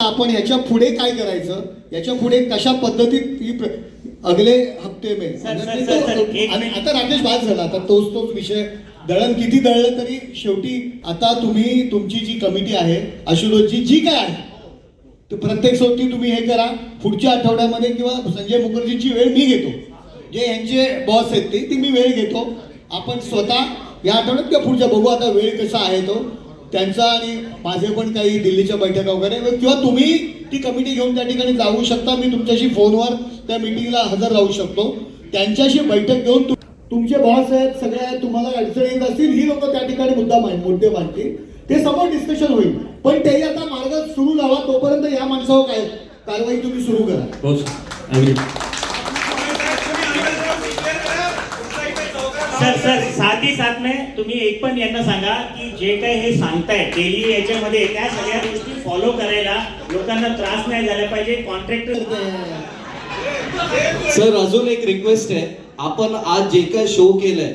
आपण याच्यापुढे काय करायचं? याच्यापुढे कशा पद्धतीत अगले हप्ते में आणि. आता राकेश बाद झाला. आता तोच तोच विषय दळण किती दळलं तरी शेवटी आता तुम्ही तुमची जी कमिटी आहे आशुतोषची जी काय आहे तर प्रत्येक सोबती तुम्ही हे करा. पुढच्या आठवड्यामध्ये किंवा संजय मुखर्जींची वेळ मी घेतो. जे यांचे बॉस आहेत ते ती मी वेळ घेतो. आपण स्वतः या आठवड्यात किंवा पुढच्या बघू आता वेळ कसा आहे तो. त्यांचा आणि माझे पण काही दिल्लीच्या बैठका वगैरे किंवा तुम्ही ती कमिटी घेऊन त्या ठिकाणी जाऊ शकता. मी तुमच्याशी फोनवर त्या मिटिंगला हजर राहू शकतो. त्यांच्याशी बैठक घेऊन तुमचे बॉस आहेत सगळे आहेत तुम्हाला अडचणी येत असतील ही लोक त्या ठिकाणी मुद्दा मांड मुद्दे मांडतील. ते समोर डिस्कशन होईल. पण तेही आता मार्ग सुरू लावा तोपर्यंत या माणसावर काय कारवाई तुम्ही सुरू करा. सर सर सर साथ ही साथ में तुम्ही एक पण यांना सांगा की जे काही हे सांगताय डेली याच्यामध्ये त्या सगळ्या गोष्टी फॉलो करायला लोकांना त्रास नाही झाला पाहिजे कॉन्ट्रॅक्टर सर अजून एक रिक्वेस्ट आहे. आपण आज जे काय शो केलंय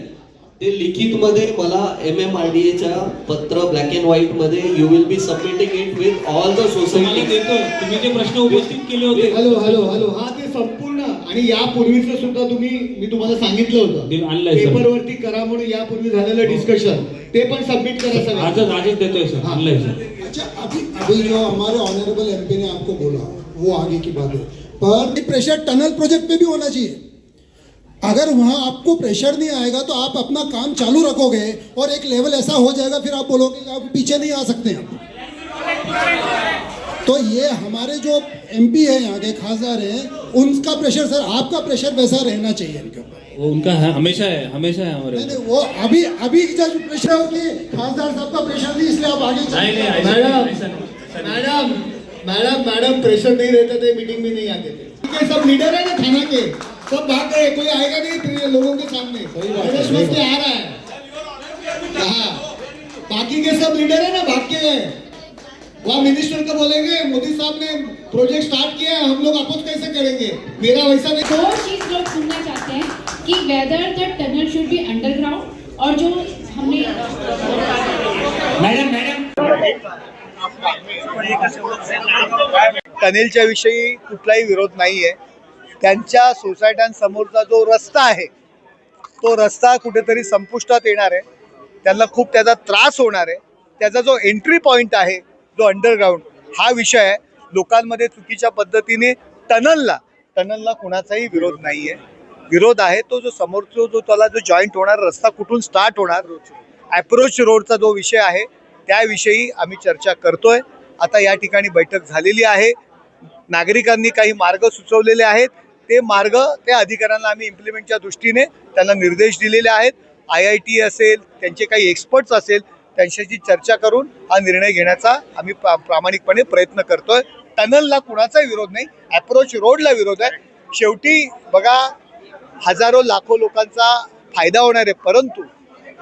ते लिखित मध्ये मला एम एम आर डी एच्या पत्र black and व्हाईटमध्ये you will be submitting it with all the society देतो. तुम्ही जे प्रश्न उपस्थित केले होते. Hello hello hello. हा ते संपूर्ण आणि यापूर्वीच सुद्धा तुम्ही मी तुम्हाला सांगितलं होतं. आणलंय, सर. पेपरवरती करा म्हणून यापूर्वी झालेलं डिस्कशन ते पण सबमिट करा सगळं आजच आजच देतोय सर. आणलंय सर. अच्छा अभी अभी जो हमारे ऑनरेबल एमपी ने आपको बोला वो आगे की बात है. पर प्रेशर टनल प्रोजेक्ट पे भी होना चाहिए. अगर वहाँ आपको प्रेशर नहीं आएगा तो आप अपना काम चालू रखोगे और एक लेवल ऐसा हो जाएगा फिर आप बोलोगे कि आप पीछे नहीं आ सकते आप तो ये हमारे जो एमपी है यहाँ के खासदार हैं उनका प्रेशर सर आपका प्रेशर वैसा रहना चाहिए इनके ऊपर। वो उनका है हमेशा है हमेशा है हमारे नहीं वो अभी अभी का जो प्रेशर है कि खासदार साहब का प्रेशर नहीं इसलिए आप आगे नहीं madam. Madam madam madam pressure नहीं रहते थे मीटिंग में नहीं आते थे। सब लीडर है ना थाना के? सब भाग गए कोई आएगा नहीं लोगों के सामने। मस्ती आ रहा है। हाँ बाकी के सब लीडर है ना भाग के गए वहाँ मिनिस्टर को बोलेंगे मोदी साहब ने प्रोजेक्ट स्टार्ट किया है हम लोग अपोज कैसे करेंगे? मेरा वैसा नहीं। दो चीज़ लोग सुनना चाहते हैं कि whether the tunnel should be underground और जो हमने मॅडम मॅडम। टनेलच्या विषयी कुठलाही विरोध नाहीये. त्यांच्या सोसायट्यांसमोरचा जो रस्ता आहे तो रस्ता कुठेतरी संपुष्टात येणार आहे. त्यांना खूप त्याचा त्रास होणार आहे. त्याचा जो एंट्री पॉईंट आहे जो अंडरग्राऊंड हा विषय आहे. लोकांमध्ये चुकीच्या पद्धतीने टनलला टनलला कुणाचाही विरोध नाही आहे विरोध आहे तो जो समोरचा जो त्याला जो जॉईंट होणार रस्ता कुठून स्टार्ट होणार अप्रोच रोडचा जो विषय आहे त्याविषयी आम्ही चर्चा करतोय. आता या ठिकाणी बैठक झालेली आहे. नागरिकांनी काही मार्ग सुचवलेले आहेत. ते मार्ग त्या अधिकाऱ्यांना आम्ही इम्प्लिमेंटच्या दृष्टीने त्यांना निर्देश दिलेले आहेत. आय आय टी असेल त्यांचे काही एक्सपर्ट्स असेल त्यांच्याशी चर्चा करून हा निर्णय घेण्याचा आम्ही प्रा प्रामाणिकपणे प्रयत्न करतोय. टनलला कुणाचाही विरोध नाही अप्रोच रोडला विरोध आहे. शेवटी बघा हजारो लाखो लोकांचा फायदा होणार आहे परंतु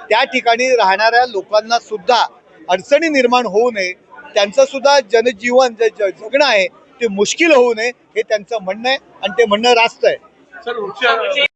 त्या ठिकाणी राहणाऱ्या लोकांना सुद्धा अडचणी निर्माण होऊ नये. त्यांचं सुद्धा जनजीवन जे ज- जगणं आहे ते मुश्किल होऊ नये हे त्यांचं म्हणणं आहे आणि ते म्हणणं रास्त आहे.